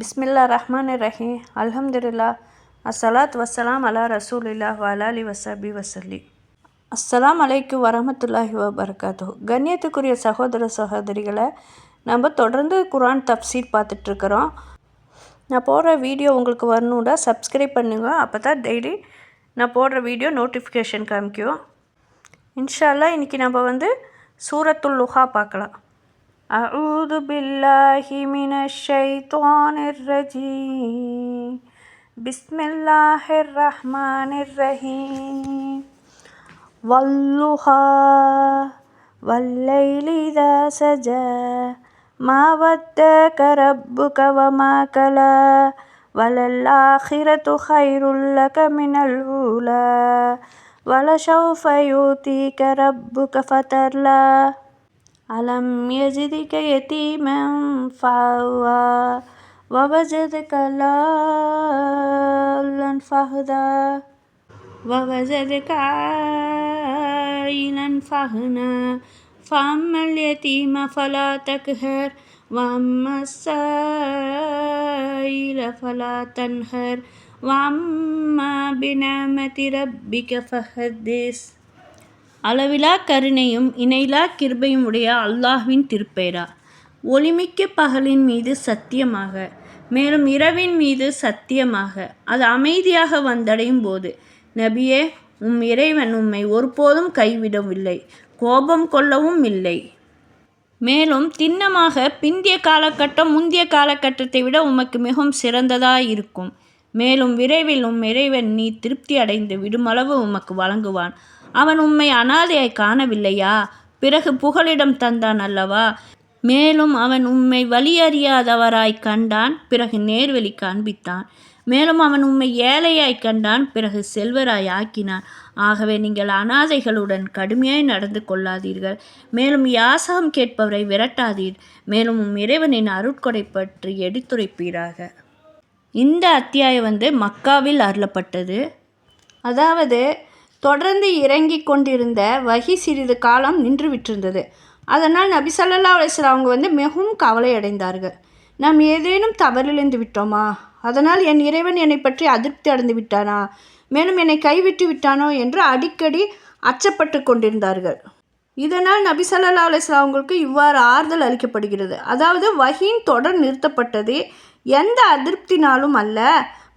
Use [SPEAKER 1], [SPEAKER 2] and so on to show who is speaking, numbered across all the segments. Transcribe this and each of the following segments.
[SPEAKER 1] பிஸ்மில்லா ரஹ்மான் ரஹீம் அல்ஹம்துலில்லா அஸ்ஸலாத் வஸ்ஸலாம் அலா ரசூலில்லா வலாலி வசபி வசல்லி அஸ்ஸலாம் அலைக்கு வரமத்துல்லாஹி வபரகாத்து கண்ணியத்துக்குரிய சகோதர சகோதரிகளை நம்ம தொடர்ந்து குரான் தப்சீர் பார்த்துட்ருக்குறோம். நான் போடுற வீடியோ உங்களுக்கு வரணுன்னா சப்ஸ்கிரைப் பண்ணுங்க. அப்போ தான் டெய்லி நான் போடுற வீடியோ நோட்டிஃபிகேஷன் காமிக்கும். இன்ஷால்லா இன்றைக்கி நம்ம வந்து சூரத்துல் லுஹா பார்க்கலாம். أعوذ بالله من الشيطان الرجيم. بسم الله الرحمن الرحيم. والضحى والليل إذا سجى. ما ودك ربك وما كلى وللآخرة خير لك من الأولى. ولسوف يؤتيك ربك فترضى ألم يجدك يتيما فآوى ووجدك ضالا فهدى. ووجدك عائلا فأغنى فأما اليتيم فلا تقهر وأما السائل فلا تنهر وأما بنعمة ربك فحدث. அளவிலா கருணையும் இணையிலா கிருபையும் உடைய அல்லாஹ்வின் திருப்பெயரா ஒளிமிக்க பகலின் மீது சத்தியமாக மேலும் இரவின் மீது சத்தியமாக அது அமைதியாக வந்தடையும் போது நபியே உம் இறைவன் உம்மை ஒருபோதும் கைவிடவில்லை கோபம் கொள்ளவும் இல்லை. மேலும் திண்ணமாக பிந்திய காலகட்டம் முந்திய காலகட்டத்தை விட உமக்கு மிகவும் சிறந்ததாக இருக்கும் மேலும் விரைவில் உம் இறைவன் நீ திருப்தி அடைந்து விடுமளவு உமக்கு வழங்குவான். அவன் உம்மை அனாதையை காணவில்லையா? பிறகு புகலிடம் தந்தான் அல்லவா? மேலும் அவன் உம்மை வழியறியாதவராய் கண்டான் பிறகு நேர்வழி காண்பித்தான். மேலும் அவன் உம்மை ஏழையாய் கண்டான் பிறகு செல்வராய் ஆக்கினான். ஆகவே நீங்கள் அனாதைகளுடன் கடுமையாய் நடந்து கொள்ளாதீர்கள். மேலும் யாசகம் கேட்பவரை விரட்டாதீர். மேலும் உம் இறைவனின் அருட்கொடை பற்றி எடுத்துரைப்பீராக. இந்த அத்தியாயம் வந்து மக்காவில் அருளப்பட்டது. அதாவது தொடர்ந்து இறங்கி கொண்டிருந்த வகி சிறிது காலம் நின்று விட்டிருந்தது. அதனால் நபி சல்லா அலிஸ்லாம் அவங்க வந்து மிகவும் கவலை அடைந்தார்கள். நாம் ஏதேனும் தவறிழந்து விட்டோமா? அதனால் என் இறைவன் என்னை பற்றி அதிருப்தி அடைந்து விட்டானா? மேலும் என்னை கைவிட்டு விட்டானோ என்று அடிக்கடி அச்சப்பட்டு கொண்டிருந்தார்கள். இதனால் நபி சல்லா அலிஸ்லாம் அவங்களுக்கு இவ்வாறு ஆறுதல் அளிக்கப்படுகிறது. அதாவது வகியின் தொடர் நிறுத்தப்பட்டது எந்த அதிருப்தினாலும் அல்ல.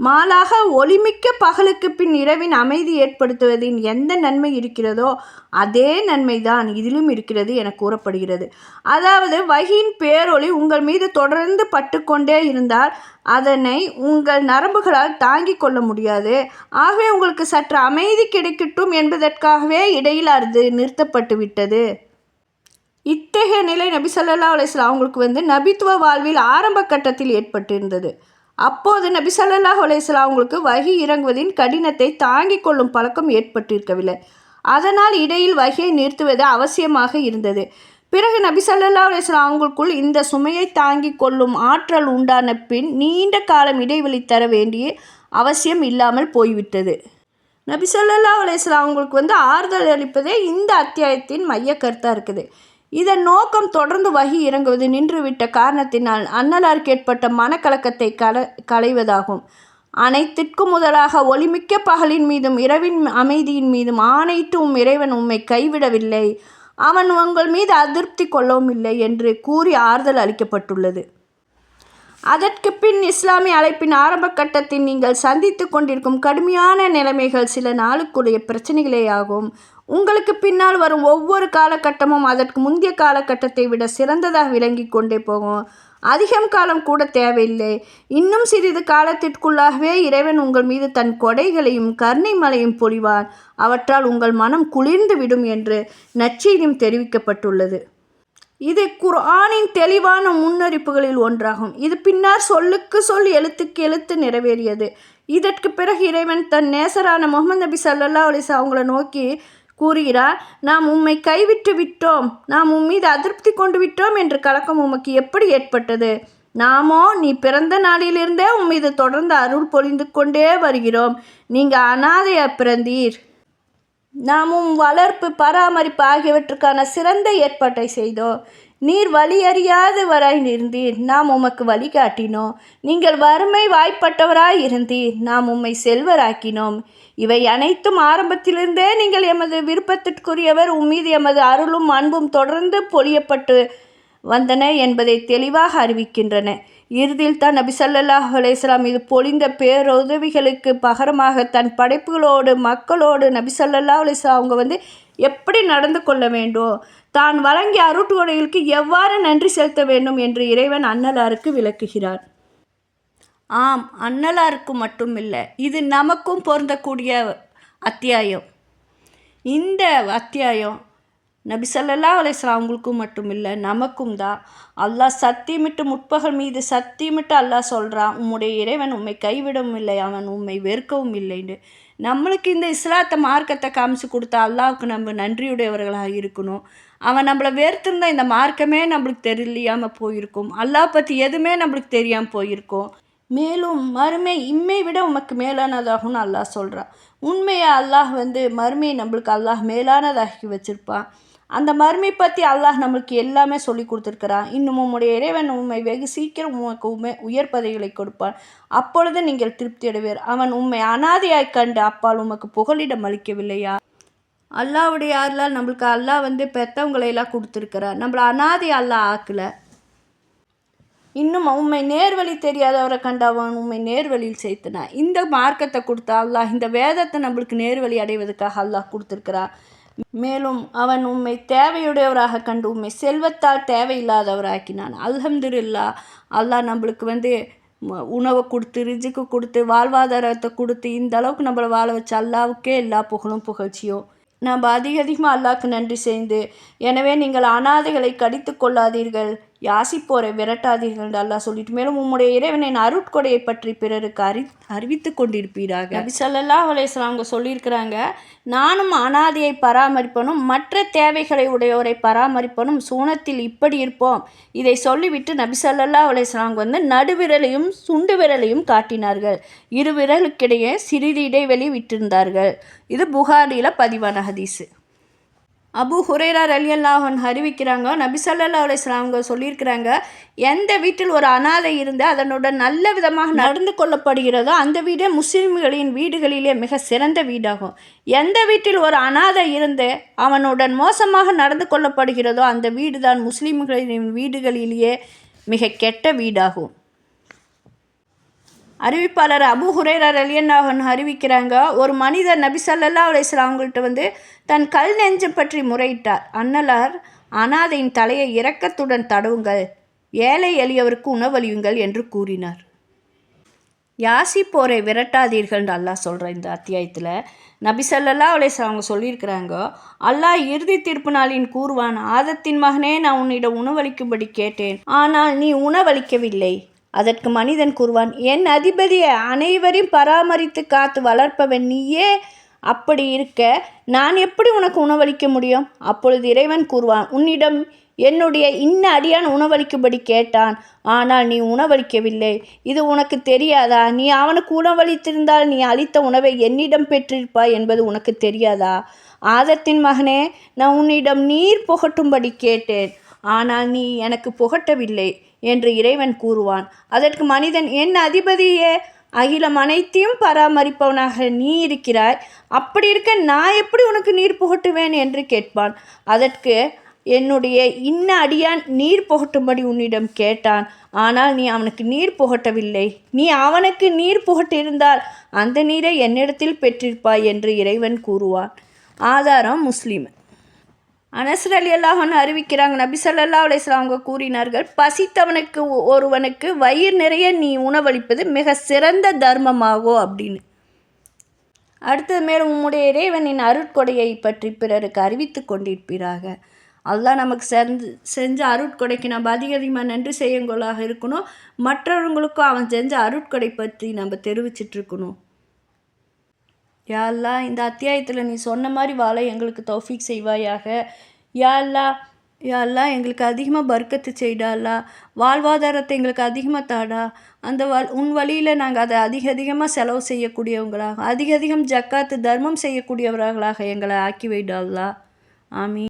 [SPEAKER 1] மாலாக ஒளிமிக்க பகலுக்கு பின் இரவின் அமைதி ஏற்படுத்துவதின் எந்த நன்மை இருக்கிறதோ அதே நன்மைதான் இதிலும் இருக்கிறது என கூறப்படுகிறது. அதாவது வகையின் பேரொளி உங்கள் மீது தொடர்ந்து பட்டுக்கொண்டே இருந்தால் அதனை உங்கள் நரம்புகளால் தாங்கிக் கொள்ள முடியாது. ஆகவே உங்களுக்கு சற்று அமைதி கிடைக்கட்டும் என்பதற்காகவே இடையில் அது நிறுத்தப்பட்டு விட்டது இத்தகைய நிலை நபி சல்லா அலிஸ்லாம் அவங்களுக்கு வந்து நபித்துவ வாழ்வில் ஆரம்ப கட்டத்தில் ஏற்பட்டிருந்தது. அப்போது நபி சல்லாஹ் அலையாம் அவங்களுக்கு வகி இறங்குவதின் கடினத்தை தாங்கிக் கொள்ளும் பழக்கம் ஏற்பட்டிருக்கவில்லை. அதனால் இடையில் வகையை நிறுத்துவது அவசியமாக இருந்தது. பிறகு நபி சல்லா அலிஸ்லாம் அவங்களுக்குள் இந்த சுமையை தாங்கிக் கொள்ளும் ஆற்றல் உண்டான பின் நீண்ட காலம் இடைவெளி தர வேண்டிய அவசியம் இல்லாமல் போய்விட்டது. நபி சொல்லல்லா அலிஸ்லாம் அவங்களுக்கு வந்து ஆறுதல் அளிப்பதே இந்த அத்தியாயத்தின் மைய கருத்தாக இருக்குது. இதன் நோக்கம் தொடர்ந்து வகி இறங்குவது நின்றுவிட்ட காரணத்தினால் அன்னலாருக்கு ஏற்பட்ட மனக்கலக்கத்தை கல களைவதாகும். அனைத்திற்கும் முதலாக ஒளிமிக்க பகலின் மீதும் இரவின் அமைதியின் மீதும் ஆணையிட்டு உம் இறைவன் உம்மை கைவிடவில்லை. அவன் உங்கள் மீது அதிருப்தி கொள்ளவும் இல்லை என்று கூறி ஆறுதல் அளிக்கப்பட்டுள்ளது. அதற்கு பின் இஸ்லாமிய அழைப்பின் ஆரம்ப கட்டத்தில் நீங்கள் சந்தித்து கொண்டிருக்கும் கடுமையான நிலைமைகள் சில நாளுக்குரிய பிரச்சனைகளே ஆகும். உங்களுக்கு பின்னால் வரும் ஒவ்வொரு காலகட்டமும் அதற்கு முந்தைய காலகட்டத்தை விட சிறந்ததாக விளங்கி கொண்டே போகும். அதிகம் காலம் கூட தேவையில்லை. இன்னும் சிறிது காலத்திற்குள்ளாகவே இறைவன் உங்கள் மீது தன் கொடைகளையும் கருணை மலையும் பொழிவான். அவற்றால் உங்கள் மனம் குளிர்ந்து விடும் என்று நச்செய்தியும் தெரிவிக்கப்பட்டுள்ளது. இது குர்ஆனின் தெளிவான முன்னறிப்புகளில் ஒன்றாகும். இது பின்னர் சொல்லுக்கு சொல் எழுத்துக்கு எழுத்து நிறைவேறியது. இதற்கு பிறகு இறைவன் தன் நேசரான முகமது நபி சல்லா அலிஸ் அவங்கள நோக்கி கூறுகிறார் நாம் உம்மை கைவிட்டு விட்டோம். நாம் உம் மீது அதிருப்தி கொண்டு விட்டோம் என்ற கலக்கம் உமக்கு எப்படி ஏற்பட்டது? நாமோ நீ பிறந்த நாளிலிருந்தே உம் மீது தொடர்ந்து அருள் பொழிந்து கொண்டே வருகிறோம். நீங்கள் அனாதையாக பிறந்தீர். நாமும் வளர்ப்பு பராமரிப்பு ஆகியவற்றுக்கான சிறந்த ஏற்பாட்டை செய்தோம். நீர் வழியறியாது வராய் இருந்தீர் நாம் உமக்கு வழிகாட்டினோம் நீங்கள் வறுமை வாய்ப்பட்டவராய் இருந்தீர். நாம் உம்மை செல்வராக்கினோம். இவை அனைத்தும் ஆரம்பத்திலிருந்தே நீங்கள் எமது விருப்பத்திற்குரியவர். உம்மீது எமது அருளும் அன்பும் தொடர்ந்து பொழியப்பட்டு வந்தன என்பதை தெளிவாக அறிவிக்கின்றன. இறுதியில் தான் நபி ஸல்லல்லாஹு இது பொழிந்த பேருதவிகளுக்கு பகரமாக தன் படைப்புகளோடு மக்களோடு நபி ஸல்லல்லாஹு அவங்க வந்து எப்படி நடந்து கொள்ள வேண்டும்? தான் வழங்கிய அருட்கொடைகளுக்கு எவ்வாறு நன்றி செலுத்த வேண்டும் என்று இறைவன் அன்னலாருக்கு விளக்குகிறார். ஆம் அன்னலாருக்கு மட்டும் இல்லை இது நமக்கும் பொருந்தக்கூடிய அத்தியாயம். இந்த அத்தியாயம் நபி ஸல்லல்லாஹு அலைஹி அவங்களுக்கும் மட்டும் இல்லை நமக்கும் தான். அல்லாஹ் சத்தியமிட்டு முற்பகல் மீது சத்தியமிட்டு அல்லாஹ் சொல்கிறான் உம்முடைய இறைவன் உண்மை கைவிடவும் இல்லை அவன் உண்மை வெறுக்கவும் இல்லைன்னு. நம்மளுக்கு இந்த இஸ்லாத்தை மார்க்கத்தை காமிச்சு கொடுத்த அல்லாவுக்கு நம்ம நன்றியுடையவர்களாக இருக்கணும். அவன் நம்மளை வெறுத்திருந்தா இந்த மார்க்கமே நம்மளுக்கு தெரியலையாமல் போயிருக்கும். அல்லாஹ் பற்றி எதுவுமே நம்மளுக்கு தெரியாமல் போயிருக்கும். மேலும் மறுமை இம்மை விட உமக்கு மேலானதாகும்னு அல்லாஹ் சொல்கிறான் உண்மையை அல்லாஹ் வந்து மறுமையை நம்மளுக்கு அல்லாஹ் மேலானதாகி வச்சுருப்பான். அந்த மறுமை பற்றி அல்லாஹ் நம்மளுக்கு எல்லாமே சொல்லி கொடுத்துருக்கிறான் இன்னும் உம்முடைய இறைவன் உண்மை வெகு சீக்கிரம் உமக்கு உண்மை உயர் பதவிகளை கொடுப்பான். அப்பொழுது நீங்கள் திருப்தி அடைவீர். அவன் உண்மை அனாதையாய் கண்டு அப்பால் உமக்கு புகலிடம் அளிக்கவில்லையா? அல்லாவுடைய அருளால் நம்மளுக்கு அல்லாஹ் வந்து பெற்றவங்களையெல்லாம் கொடுத்துருக்கிறார். நம்மளை அனாதை அல்லாஹ் ஆக்கலை. இன்னும் உண்மை நேர்வழி தெரியாதவரை கண்டு அவன் உண்மை நேர்வழியில் சேர்த்துனா இந்த மார்க்கத்தை கொடுத்தா அல்லாஹ் இந்த வேதத்தை நம்மளுக்கு நேர்வழி அடைவதற்காக அல்லாஹ் கொடுத்துருக்கிறான் மேலும் அவன் உண்மை தேவையுடையவராக கண்டு உண்மை செல்வத்தால் தேவையில்லாதவராக்கினான். அல்ஹம்துல்லா அல்லாஹ் நம்மளுக்கு வந்து உணவை கொடுத்து ரிஜிக்கு கொடுத்து வாழ்வாதாரத்தை கொடுத்து இந்த அளவுக்கு நம்மளை வாழ வச்ச அல்லாவுக்கே எல்லா புகழும் புகழ்ச்சியும் நம்ம அதிக அதிகமாக அல்லாவுக்கு நன்றி செய்து எனவே நீங்கள் அனாதைகளை கடித்து கொள்ளாதீர்கள். யாசிப்போரை விரட்டாதீர்கள் என்று அல்லாஹ் சொல்லிட்டு. மேலும் உம்முடைய இறைவனின் அருட்கொடையை பற்றி பிறருக்கு அறி அறிவித்து கொண்டிருப்பீராக. நபி ஸல்லல்லாஹு அலைஹி அவங்க சொல்லியிருக்கிறாங்க நானும் அனாதையை பராமரிப்பனும் மற்ற தேவைகளை உடையோரை பராமரிப்பனும் சூனத்தில் இப்படி இருப்போம். இதை சொல்லிவிட்டு நபி ஸல்லல்லாஹு அலைஹி வந்து நடுவிரலையும் சுண்டு விரலையும் காட்டினார்கள். இரு விரலுக்கிடையே சிறிது இடைவெளி விட்டிருந்தார்கள். இது புகாரியில் பதிவான ஹதீஸு. அபு ஹுரேரா ரலியல்லாஹன் அறிவிக்கிறாங்க நபிசல்லா அலிஸ்லாமங்க அவங்க சொல்லியிருக்கிறாங்க எந்த வீட்டில் ஒரு அனாதை இருந்து அதனுடன் நல்ல விதமாக நடந்து கொள்ளப்படுகிறதோ அந்த வீடே முஸ்லிம்களின் வீடுகளிலே மிக சிறந்த வீடாகும். எந்த வீட்டில் ஒரு அனாதை இருந்து அவனுடன் மோசமாக நடந்து கொள்ளப்படுகிறதோ அந்த வீடு தான் முஸ்லிம்களின் வீடுகளிலேயே மிக கெட்ட வீடாகும். அறிவிப்பாளர் அபு ஹுரேரர் அலியன்னாகன் அறிவிக்கிறாங்க ஒரு மனிதர் நபிசல்லா ஸல்லல்லாஹு அவங்கள்ட்ட வந்து தன் கல் நெஞ்சம் பற்றி முறையிட்டார். அன்னலார் அனாதையின் தலையை இரக்கத்துடன் தடவுங்கள் ஏழை எளியவருக்கு உணவளியுங்கள் என்று கூறினார். யாசி போரை விரட்டாதீர்கள்னு அல்லாஹ் சொல்கிற இந்த அத்தியாயத்தில் நபிசல்லா ஸல்லல்லாஹு அவங்க சொல்லியிருக்கிறாங்க அல்லாஹ் இறுதி தீர்ப்பு நாளின் கூறுவான் ஆதத்தின் மகனே நான் உன்னிடம் உணவளிக்கும்படி கேட்டேன் ஆனால் நீ உணவளிக்கவில்லை. அதற்கு மனிதன் கூறுவான் என் அதிபதியை அனைவரையும் பராமரித்து காத்து வளர்ப்பவன் நீயே. அப்படி இருக்க நான் எப்படி உனக்கு உணவளிக்க முடியும்? அப்பொழுது இறைவன் கூறுவான் உன்னிடம் என்னுடைய இன்ன அடியான் உணவளிக்கும்படி கேட்டான். ஆனால் நீ உணவளிக்கவில்லை. இது உனக்கு தெரியாதா? நீ அவனுக்கு உணவளித்திருந்தால் நீ அளித்த உணவை என்னிடம் பெற்றிருப்பாய் என்பது உனக்கு தெரியாதா? ஆதத்தின் மகனே நான் உன்னிடம் நீர் புகட்டும்படி கேட்டேன். ஆனால் நீ எனக்கு புகட்டவில்லை. என்று இறைவன் கூறுவான். அதற்கு மனிதன் என் அதிபதியே அகிலம் அனைத்தையும் பராமரிப்பவனாக நீ இருக்கிறாய். அப்படி இருக்க நான் எப்படி உனக்கு நீர் புகட்டுவேன்? என்று கேட்பான். அதற்கு என்னுடைய இன்ன அடியான் நீர் புகட்டும்படி உன்னிடம் கேட்டான். ஆனால் நீ அவனுக்கு நீர் புகட்டவில்லை. நீ அவனுக்கு நீர் புகட்டிருந்தால் அந்த நீரை என்னிடத்தில் பெற்றிருப்பாய் என்று இறைவன் கூறுவான். ஆதாரம் முஸ்லீம். அனசர் அலி அல்லாஹன் அறிவிக்கிறாங்க. நபி ஸல்லல்லாஹு அலைஹி அவங்க கூறினார்கள் பசித்தவனுக்கு ஒருவனுக்கு வயிறு நிறைய நீ உணவளிப்பது மிக சிறந்த தர்மமாகும் அப்படின்னு. அடுத்தது மேலும் உம்முடைய இறைவனின் அருட்கொடையை பற்றி பிறருக்கு அறிவித்து கொண்டிருப்பீராக அதுதான் நமக்கு செஞ்சு செஞ்ச அருட்கொடைக்கு நம்ம அதிக அதிகமாக நன்றி செய்யுங்களாக இருக்கணும். மற்றவங்களுக்கும் அவன் செஞ்ச அருட்கொடை பற்றி நம்ம தெரிவிச்சிட்டு யாழ்லா இந்த அத்தியாயத்தில் நீ சொன்ன மாதிரி வாழ எங்களுக்கு தௌஃபீக் செய்வாயாக. யாழ்லா யாழ்லா எங்களுக்கு அதிகமாக பர்க்கத்து செய்டாலா வாழ்வாதாரத்தை எங்களுக்கு அதிகமாக தாடா. அந்த வ உன் வழியில் நாங்கள் அதை அதிக அதிகமாக செலவு செய்யக்கூடியவங்களாக அதிக அதிகம் ஜக்காத்து தர்மம் செய்யக்கூடியவர்களாக எங்களை ஆக்கி வைடாலா ஆமி ஆமீன்.